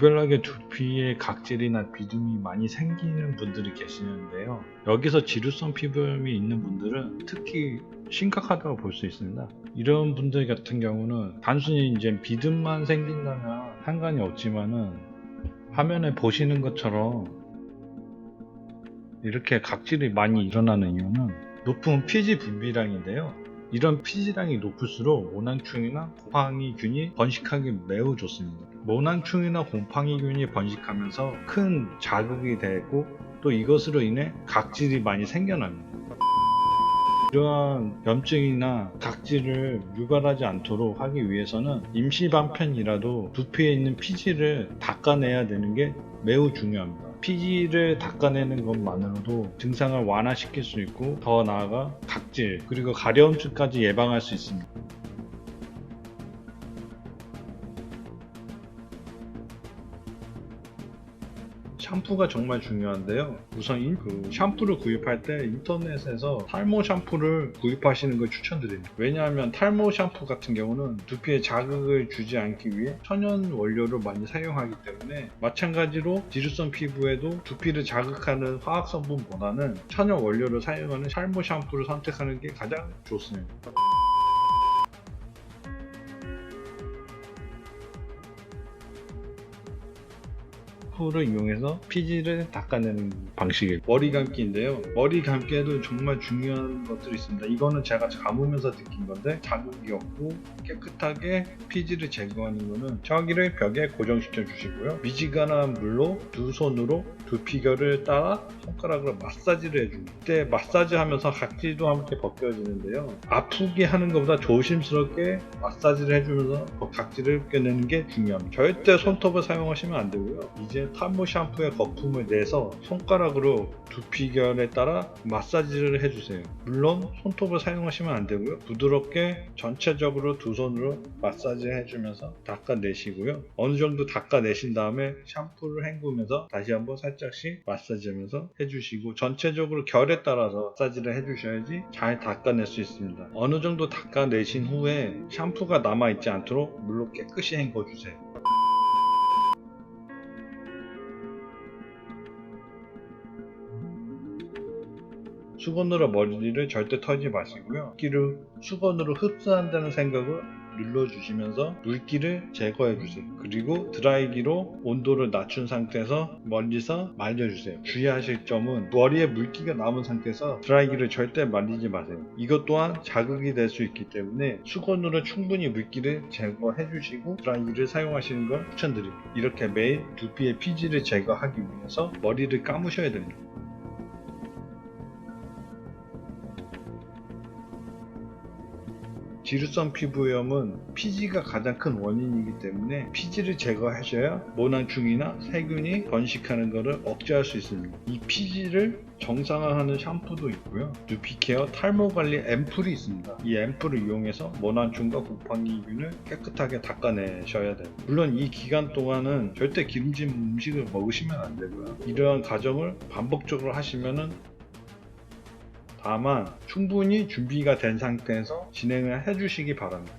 유별나게 두피에 각질이나 비듬이 많이 생기는 분들이 계시는데요. 여기서 지루성 피부염이 있는 분들은 특히 심각하다고 볼 수 있습니다. 이런 분들 같은 경우는 단순히 이제 비듬만 생긴다면 상관이 없지만은 화면에 보시는 것처럼 이렇게 각질이 많이 일어나는 이유는 높은 피지 분비량인데요. 이런 피지량이 높을수록 모낭충이나 곰팡이균이 번식하기 매우 좋습니다. 모낭충이나 곰팡이균이 번식하면서 큰 자극이 되고 또 이것으로 인해 각질이 많이 생겨납니다. 이러한 염증이나 각질을 유발하지 않도록 하기 위해서는 임시 방편이라도 두피에 있는 피지를 닦아내야 되는 게 매우 중요합니다. 피지를 닦아내는 것만으로도 증상을 완화시킬 수 있고 더 나아가 각 질 그리고 가려움증까지 예방할 수 있습니다. 샴푸가 정말 중요한데요. 우선 인- 그 샴푸를 구입할 때 인터넷에서 탈모 샴푸를 구입하시는 걸 추천드립니다. 왜냐하면 탈모 샴푸 같은 경우는 두피에 자극을 주지 않기 위해 천연 원료를 많이 사용하기 때문에 마찬가지로 지루성 피부에도 두피를 자극하는 화학 성분보다는 천연 원료를 사용하는 탈모 샴푸를 선택하는 게 가장 좋습니다. 샴푸를 이용해서 피지를 닦아내는 방식이에요. 머리 감기인데요. 머리 감기에도 정말 중요한 것들이 있습니다. 이거는 제가 감으면서 느낀 건데 자극이 없고 깨끗하게 피지를 제거하는 거는 저기를 벽에 고정시켜 주시고요. 미지근한 물로 두 손으로 두피결을 따라 손가락으로 마사지를 해줍니다. 이때 마사지 하면서 각질도 함께 벗겨지는데요. 아프게 하는 것보다 조심스럽게 마사지를 해주면서 그 각질을 벗겨내는 게 중요합니다. 절대 손톱을 사용하시면 안 되고요. 이제 탈모 샴푸의 거품을 내서 손가락으로 두피 결에 따라 마사지를 해주세요. 물론 손톱을 사용하시면 안 되고요. 부드럽게 전체적으로 두 손으로 마사지 해주면서 닦아내시고요. 어느 정도 닦아내신 다음에 샴푸를 헹구면서 다시 한번 살짝씩 마사지하면서 해주시고 전체적으로 결에 따라서 마사지를 해주셔야지 잘 닦아낼 수 있습니다. 어느 정도 닦아내신 후에 샴푸가 남아있지 않도록 물로 깨끗이 헹궈주세요. 수건으로 머리를 절대 털지 마시고요. 물기를 수건으로 흡수한다는 생각을 눌러주시면서 물기를 제거해주세요. 그리고 드라이기로 온도를 낮춘 상태에서 멀리서 말려주세요. 주의하실 점은 머리에 물기가 남은 상태에서 드라이기를 절대 말리지 마세요. 이것 또한 자극이 될 수 있기 때문에 수건으로 충분히 물기를 제거해주시고 드라이기를 사용하시는 걸 추천드립니다. 이렇게 매일 두피의 피지를 제거하기 위해서 머리를 감으셔야 됩니다. 지루성 피부염은 피지가 가장 큰 원인이기 때문에 피지를 제거하셔야 모낭충이나 세균이 번식하는 것을 억제할 수 있습니다. 이 피지를 정상화하는 샴푸도 있고요. 두피케어 탈모 관리 앰플이 있습니다. 이 앰플을 이용해서 모낭충과 곰팡이균을 깨끗하게 닦아내셔야 돼요. 물론 이 기간 동안은 절대 기름진 음식을 먹으시면 안 되고요. 이러한 과정을 반복적으로 하시면은 다만 충분히 준비가 된 상태에서 진행을 해주시기 바랍니다.